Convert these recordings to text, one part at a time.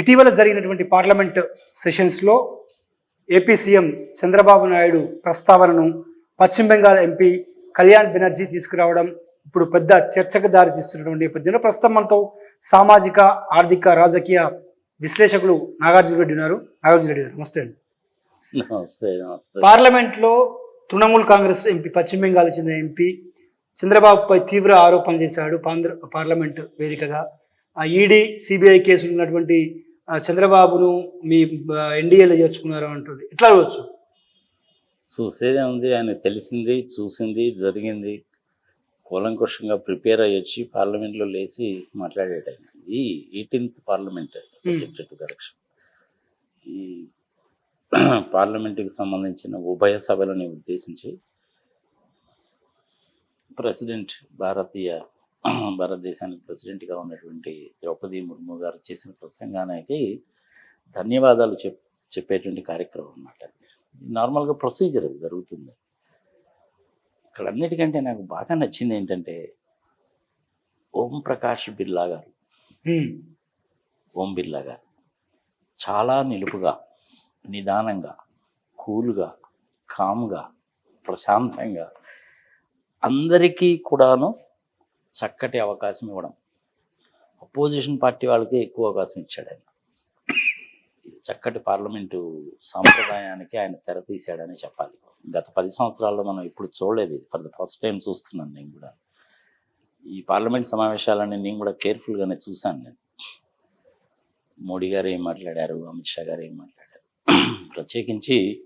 ఇటీవల జరిగినటువంటి పార్లమెంట్ సెషన్స్లో ఏపీ సీఎం చంద్రబాబు నాయుడు ప్రస్తావనను పశ్చిమ బెంగాల్ ఎంపీ కళ్యాణ్ బెనర్జీ తీసుకురావడం ఇప్పుడు పెద్ద చర్చకు దారి తీస్తున్నటువంటి నేపథ్యంలో ప్రస్తుతం మనతో సామాజిక ఆర్థిక రాజకీయ విశ్లేషకులు నాగార్జున రెడ్డి ఉన్నారు. నాగార్జున రెడ్డి గారు నమస్తే అండి. నమస్తే నమస్తే. పార్లమెంట్లో తృణమూల్ కాంగ్రెస్ ఎంపీ పశ్చిమ బెంగాల్ చెందిన ఎంపీ చంద్రబాబుపై తీవ్ర ఆరోపణలు చేశాడు పాంధ్ర పార్లమెంట్ వేదికగా. ఆ ఈడీ సిబిఐ కేసులు ఉన్నటువంటి చంద్రబాబును మీ ఎన్డీఏలో చేర్చుకున్నారు అంటుంది. ఎట్లా అవ్వచ్చు చూసేదే ఉంది ఆయన తెలిసింది చూసింది జరిగింది. కూలంకుషంగా ప్రిపేర్ అయ్యి వచ్చి పార్లమెంట్లో లేచి మాట్లాడాడు ఆయన. ఇది eighteenth parliament subject to correction ఈ పార్లమెంటుకి సంబంధించిన ఉభయ సభలని ఉద్దేశించి ప్రెసిడెంట్ భారతీయ భారతదేశానికి ప్రెసిడెంట్గా ఉన్నటువంటి ద్రౌపది ముర్ము గారు చేసిన ప్రసంగానికి ధన్యవాదాలు చెప్ చెప్పేటువంటి కార్యక్రమం అన్నమాట. నార్మల్గా ప్రొసీజర్ అది జరుగుతుంది. ఇక్కడ అన్నిటికంటే నాకు బాగా నచ్చింది ఏంటంటే ఓం ప్రకాష్ బిర్లా గారు. ఓం బిర్లా గారు. చాలా నిలుపుగా నిదానంగా కూల్గా కామ్గా ప్రశాంతంగా అందరికీ కూడాను చక్కటి అవకాశం ఇవ్వడం. అపోజిషన్ పార్టీ వాళ్ళకి ఎక్కువ అవకాశం ఇచ్చాడు ఆయన. చక్కటి పార్లమెంటు సాంప్రదాయానికి ఆయన తెర తీశాడని చెప్పాలి. గత పది సంవత్సరాల్లో మనం ఇప్పుడు చూడలేదు ఇది. ఫర్ ద ఫస్ట్ టైం చూస్తున్నాను నేను కూడా. ఈ పార్లమెంట్ సమావేశాలన్నీ నేను కూడా కేర్ఫుల్గానే చూశాను నేను. మోడీ గారు ఏం మాట్లాడారు? అమిత్ షా గారు ఏం మాట్లాడారు? ప్రత్యేకించి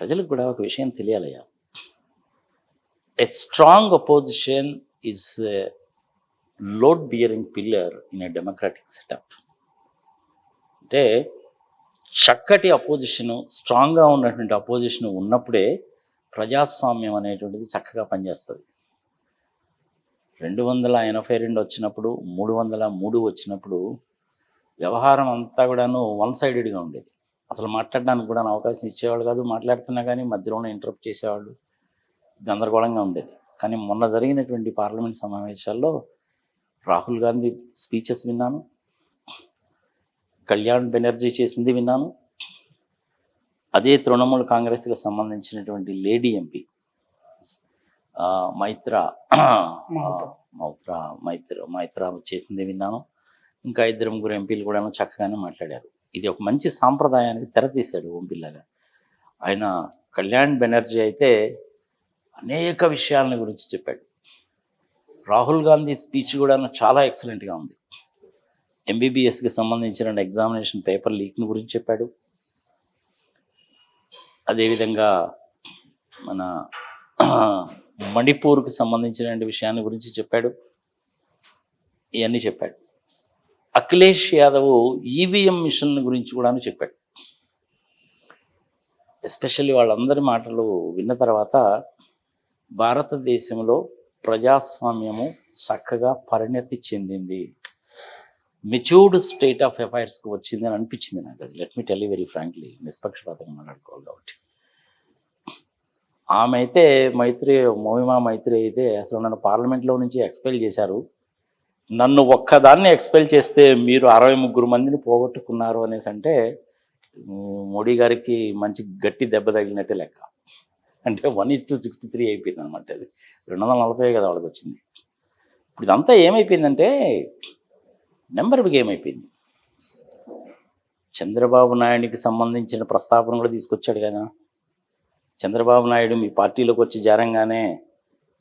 ప్రజలకు కూడా ఒక విషయం తెలియాలయ్యా. A strong opposition is load bearing pillar in a democratic setup అంటే చక్కటి అపోజిషన్ స్ట్రాంగ్గా ఉన్నటువంటి అపోజిషన్ ఉన్నప్పుడే ప్రజాస్వామ్యం అనేటువంటిది చక్కగా పనిచేస్తుంది. రెండు వందల ఎనభై రెండు వచ్చినప్పుడు మూడు వందల మూడు వచ్చినప్పుడు వ్యవహారం అంతా కూడాను వన్ సైడెడ్గా ఉండేది. అసలు మాట్లాడడానికి కూడా అవకాశం ఇచ్చేవాళ్ళు కాదు మాట్లాడుతున్నా కానీ మధ్యలోనే ఇంటరప్ట్ చేసేవాళ్ళు గందరగోళంగా ఉండేది. కానీ మొన్న జరిగినటువంటి పార్లమెంట్ సమావేశాల్లో రాహుల్ గాంధీ స్పీచెస్ విన్నాను. కళ్యాణ్ బెనర్జీ చేసింది విన్నాను. అదే తృణమూల్ కాంగ్రెస్కి సంబంధించినటువంటి లేడీ ఎంపీ మైత్ర. మౌత్రా. మైత్ర మైత్ర చేసింది విన్నాను. ఇంకా ఇద్దరు ముగ్గురు ఎంపీలు కూడా చక్కగానే మాట్లాడారు. ఇది ఒక మంచి సాంప్రదాయానికి తెరతీశాడు ఓం బిర్లాగా ఆయన కళ్యాణ్ బెనర్జీ అయితే అనేక విషయాలని గురించి చెప్పాడు. రాహుల్ గాంధీ స్పీచ్ కూడా చాలా ఎక్సలెంట్గా ఉంది. ఎంబీబీఎస్కి సంబంధించిన ఎగ్జామినేషన్ పేపర్ లీక్ను గురించి చెప్పాడు. అదేవిధంగా మన మణిపూర్కి సంబంధించిన విషయాన్ని గురించి చెప్పాడు. ఇవన్నీ చెప్పాడు. అఖిలేష్ యాదవ్ ఈవీఎం మిషన్ గురించి కూడా చెప్పాడు. ఎస్పెషల్లీ వాళ్ళందరి మాటలు విన్న తర్వాత భారతదేశంలో ప్రజాస్వామ్యము చక్కగా పరిణతి చెందింది. మెచ్యూర్డ్ స్టేట్ ఆఫ్ అఫైర్స్కి వచ్చింది అని అనిపించింది నాకు. అది let me tell very frankly నిష్పక్షపాతంగా మాట్లాడుకోవాలి కాబట్టి. ఆమె అయితే మైత్రి మోహిమా మైత్రి అయితే అసలు నన్ను పార్లమెంట్లో నుంచి ఎక్స్పెల్ చేశారు. నన్ను ఒక్కదాన్ని ఎక్స్పెల్ చేస్తే మీరు అరవై ముగ్గురు మందిని పోగొట్టుకున్నారు అనేసి అంటే మోడీ గారికి మంచి గట్టి దెబ్బ తగిలినట్టే లెక్క. అంటే one is to sixty three అయిపోయింది అనమాట అది. రెండు వందల నలభై కదా వాళ్ళకి వచ్చింది ఇప్పుడు ఇదంతా ఏమైపోయిందంటే నెంబర్ గేమ్ అయిపోయింది చంద్రబాబు నాయుడికి సంబంధించిన ప్రస్తావన కూడా తీసుకొచ్చాడు కదా. చంద్రబాబు నాయుడు మీ పార్టీలోకి వచ్చి జారంగానే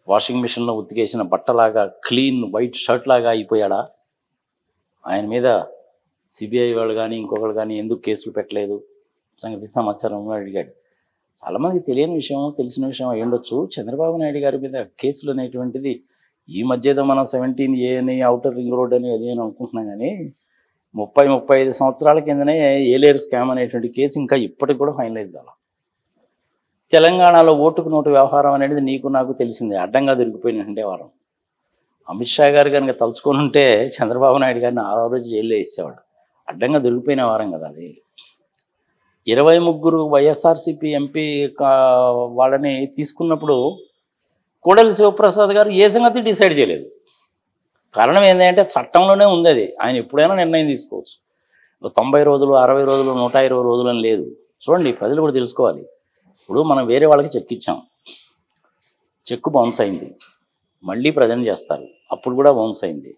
వాషింగ్ మిషన్లో ఉతికేసిన బట్టలాగా క్లీన్ వైట్ షర్ట్ లాగా అయిపోయాడా? ఆయన మీద సిబిఐ వాళ్ళు కానీ ఇంకొకరు కానీ ఎందుకు కేసులు పెట్టలేదు? సంగతి సమాచారం అడిగాడు. చాలామందికి తెలియని విషయం తెలిసిన విషయం అయి ఉండొచ్చు. చంద్రబాబు నాయుడు గారి మీద కేసులు అనేటువంటిది ఈ మధ్య ఏదో మనం సెవెంటీన్ ఏ అని అవుటర్ రింగ్ రోడ్ అని అది అని అనుకుంటున్నాం కానీ ముప్పై ముప్పై ఐదు సంవత్సరాల కిందనే ఏలేరు స్కామ్ అనేటువంటి కేసు ఇంకా ఇప్పటికి కూడా ఫైనలైజ్ కాల. తెలంగాణలో ఓటుకు నోటు వ్యవహారం అనేది నీకు నాకు తెలిసింది. అడ్డంగా దొరికిపోయినట్టే వారం. అమిత్ షా గారు కనుక తలుచుకొని ఉంటే చంద్రబాబు నాయుడు గారిని ఆ రోజు జైల్లో వేసేవాడు. అడ్డంగా దొరికిపోయిన వారం కదా అది. ఇరవై ముగ్గురు వైఎస్ఆర్సీపీ ఎంపీ వాళ్ళని తీసుకున్నప్పుడు కోడలి శివప్రసాద్ గారు ఏ సంగతి డిసైడ్ చేయలేదు. కారణం ఏంటంటే చట్టంలోనే ఉంది అది. ఆయన ఎప్పుడైనా నిర్ణయం తీసుకోవచ్చు. తొంభై రోజులు అరవై రోజులు నూట ఇరవై రోజులు అని లేదు. చూడండి ప్రజలు కూడా తెలుసుకోవాలి. ఇప్పుడు మనం వేరే వాళ్ళకి చెక్ ఇచ్చాం. చెక్ బౌన్స్ అయింది. మళ్ళీ ప్రజెంట్ చేస్తారు. అప్పుడు కూడా బౌన్స్ అయింది.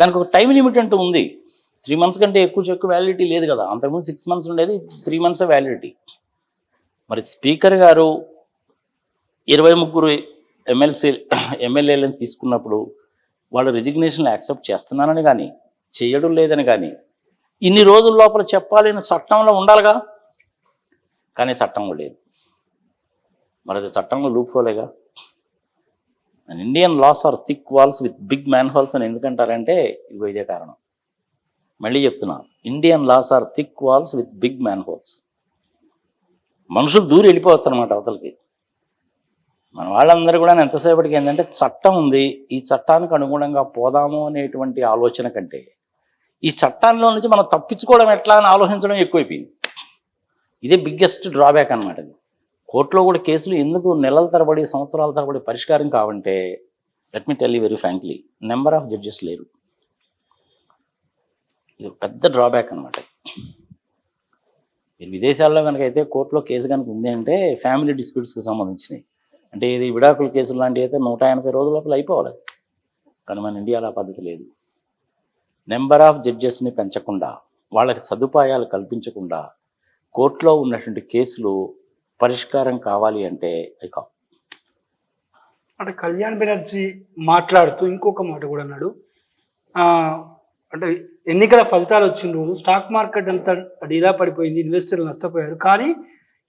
దానికి ఒక టైం లిమిట్ అంటూ ఉంది. త్రీ మంత్స్ కంటే ఎక్కువ చెక్కు వ్యాలిడిటీ లేదు కదా. అంతకుముందు సిక్స్ మంత్స్ ఉండేది త్రీ మంత్స్ వ్యాలిడిటీ మరి స్పీకర్ గారు ఇరవై ముగ్గురు ఎమ్మెల్సీ ఎమ్మెల్యేలను తీసుకున్నప్పుడు వాళ్ళు రిజిగ్నేషన్లు యాక్సెప్ట్ చేస్తున్నానని కానీ చేయడం లేదని కానీ ఇన్ని రోజుల లోపల చెప్పాలి చట్టంలో ఉండాలిగా? కానీ చట్టంలో లేదు. మరి అది చట్టంలో లూపుకోలేగా and Indian laws are thick walls with big manholes అని ఎందుకంటారంటే ఇవి ఇదే కారణం. మళ్ళీ చెప్తున్నాను Indian laws are thick walls with big manholes మనుషులు దూరి వెళ్ళిపోవచ్చు అనమాట అవతలకి. మన వాళ్ళందరూ కూడా ఎంతసేపటికి ఏంటంటే చట్టం ఉంది. ఈ చట్టానికి అనుగుణంగా పోదాము అనేటువంటి ఆలోచన కంటే ఈ చట్టాల్లో నుంచి మనం తప్పించుకోవడం ఎట్లా అని ఆలోచించడం ఎక్కువైపోయింది. ఇదే బిగ్గెస్ట్ డ్రాబ్యాక్ అనమాట ఇది కోర్టులో కూడా కేసులు ఎందుకు నెలల తరబడి సంవత్సరాల తరబడి పరిష్కారం కావంటే let me tell you very frankly number of judges లేరు. ఇది ఒక పెద్ద డ్రాబ్యాక్ అనమాట మీరు విదేశాల్లో కనుక అయితే కోర్టులో కేసు కనుక ఉంది అంటే ఫ్యామిలీ డిస్ప్యూట్స్కి సంబంధించినవి అంటే ఇది విడాకుల కేసులు లాంటివి అయితే నూట ఎనభై రోజుల లోపల అయిపోవాలి. కానీ మన ఇండియాలో ఆ పద్ధతి లేదు. నెంబర్ ఆఫ్ జడ్జెస్ని పెంచకుండా వాళ్ళకి సదుపాయాలు కల్పించకుండా కోర్టులో ఉన్నటువంటి కేసులు పరిష్కారం కావాలి అంటే అవి కావు అంటే కళ్యాణ్ బెనర్జీ మాట్లాడుతూ ఇంకొక మాట కూడా అన్నాడు. అంటే ఎన్నికల ఫలితాలు వచ్చిన రోజు స్టాక్ మార్కెట్ అంతా డీలా పడిపోయింది. ఇన్వెస్టర్లు నష్టపోయారు. కానీ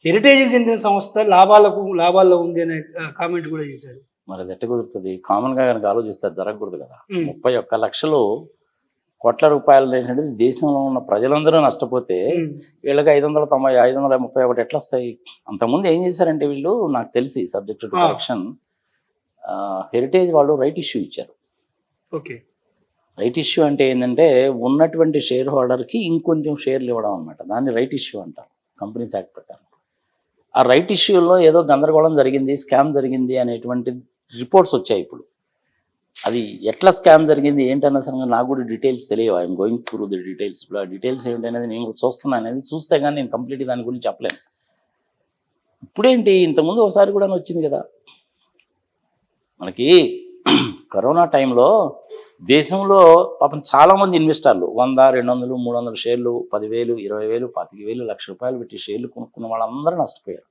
హెరిటేజ్కి చెందిన సంస్థ లాభాలకు లాభాల్లో ఉంది అనే కామెంట్ కూడా చేశాడు. మరి అది ఎట్ట కుదురుతుంది? కామన్గా కనుక ఆలోచిస్తే జరగకూడదు కదా. ముప్పై ఒక్క లక్షలు కోట్ల రూపాయలు అనేటువంటిది దేశంలో ఉన్న ప్రజలందరూ నష్టపోతే వీళ్ళకి ఐదు వందల తొంభై ఐదు వందల ముప్పై ఒకటి ఎట్లా వస్తాయి? అంతకుముందు ఏం చేశారంటే వీళ్ళు? నాకు తెలిసి సబ్జెక్ట్ టు. కరెక్షన్ హెరిటేజ్ వాళ్ళు రైట్ ఇష్యూ ఇచ్చారు. ఓకే. రైట్ ఇష్యూ అంటే ఏంటంటే ఉన్నటువంటి షేర్ హోల్డర్కి ఇంకొంచెం షేర్లు ఇవ్వడం అనమాట దాన్ని రైట్ ఇష్యూ అంటారు కంపెనీస్ యాక్ట్ ప్రకారం. ఆ రైట్ ఇష్యూలో ఏదో గందరగోళం జరిగింది స్కామ్ జరిగింది అనేటువంటి రిపోర్ట్స్ వచ్చాయి ఇప్పుడు. అది ఎట్లా స్కామ్ జరిగింది ఏంటన్న సంగతి నాకు కూడా డీటెయిల్స్ తెలియవు. I'm going through the details. ఇప్పుడు ఆ డీటెయిల్స్ ఏంటనేది నేను చూస్తున్నాను అనేది చూస్తే కానీ నేను కంప్లీట్ దాని గురించి చెప్పలేను. ఇప్పుడేంటి ఇంతకుముందు ఒకసారి కూడా వచ్చింది కదా. మనకి కరోనా టైంలో దేశంలో పాపం చాలామంది ఇన్వెస్టర్లు వంద రెండు వందలు మూడు వందల షేర్లు పదివేలు ఇరవై వేలు పాతిక వేలు లక్ష రూపాయలు పెట్టి షేర్లు కొనుక్కున్న వాళ్ళందరూ నష్టపోయారు.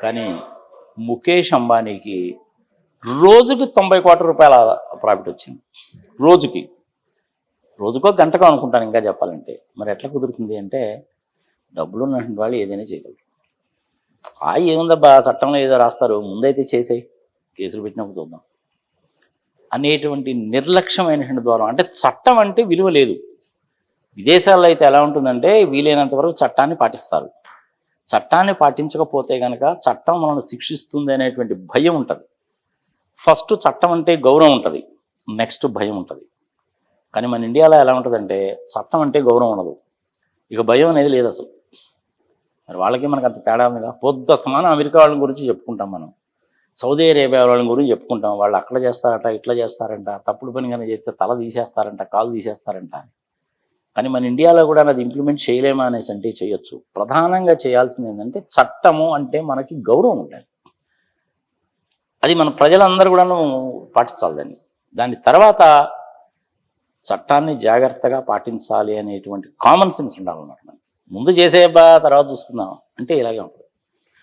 కానీ ముఖేష్ అంబానీకి రోజుకి తొంభై కోట్ల రూపాయల ప్రాఫిట్ వచ్చింది. రోజుకి. రోజుకో గంటకో అనుకుంటాను ఇంకా చెప్పాలంటే. మరి ఎట్లా కుదురుతుంది అంటే డబ్బులు ఉన్నటువంటి వాళ్ళు ఏదైనా చేయగలరు. ఆ ఏముందబ్బా చట్టంలో ఏదో రాస్తారు ముందైతే చేసేయి. కేసులు పెట్టినప్పుడు చూద్దాం. అనేటువంటి నిర్లక్ష్యమైనటువంటి ద్వారా. అంటే చట్టం అంటే విలువ లేదు. విదేశాల్లో అయితే ఎలా ఉంటుందంటే వీలైనంత వరకు చట్టాన్ని పాటిస్తారు. చట్టాన్ని పాటించకపోతే కనుక చట్టం మనల్ని శిక్షిస్తుంది అనేటువంటి భయం ఉంటుంది. ఫస్ట్ చట్టం అంటే గౌరవం ఉంటుంది. నెక్స్ట్ భయం ఉంటుంది. కానీ మన ఇండియాలో ఎలా ఉంటుందంటే చట్టం అంటే గౌరవం ఉండదు. ఇక భయం అనేది లేదు అసలు. మరి వాళ్ళకి మనకు అంత తేడా ఉందిగా? పొద్దు సమానం అమెరికా వాళ్ళ గురించి చెప్పుకుంటాం మనం. సౌదీ అరేబియా వాళ్ళ గురించి చెప్పుకుంటాం. వాళ్ళు అక్కడ చేస్తారట ఇట్లా చేస్తారంట. తప్పుడు పని కానీ చేస్తే తల తీసేస్తారంట కాలు తీసేస్తారంట అని. కానీ మన ఇండియాలో కూడా అది ఇంప్లిమెంట్ చేయలేమా అనేసి అంటే చేయొచ్చు. ప్రధానంగా చేయాల్సింది ఏంటంటే చట్టము అంటే మనకి గౌరవం ఉండాలి. అది మన ప్రజలందరూ కూడాను పాటించాలి దాన్ని. దాని తర్వాత చట్టాన్ని జాగ్రత్తగా పాటించాలి అనేటువంటి కామన్ సెన్స్ ఉండాలన్నమాట మనకి. ముందు చేసేబా తర్వాత చూసుకుందాం. అంటే ఇలాగే ఉంటుంది.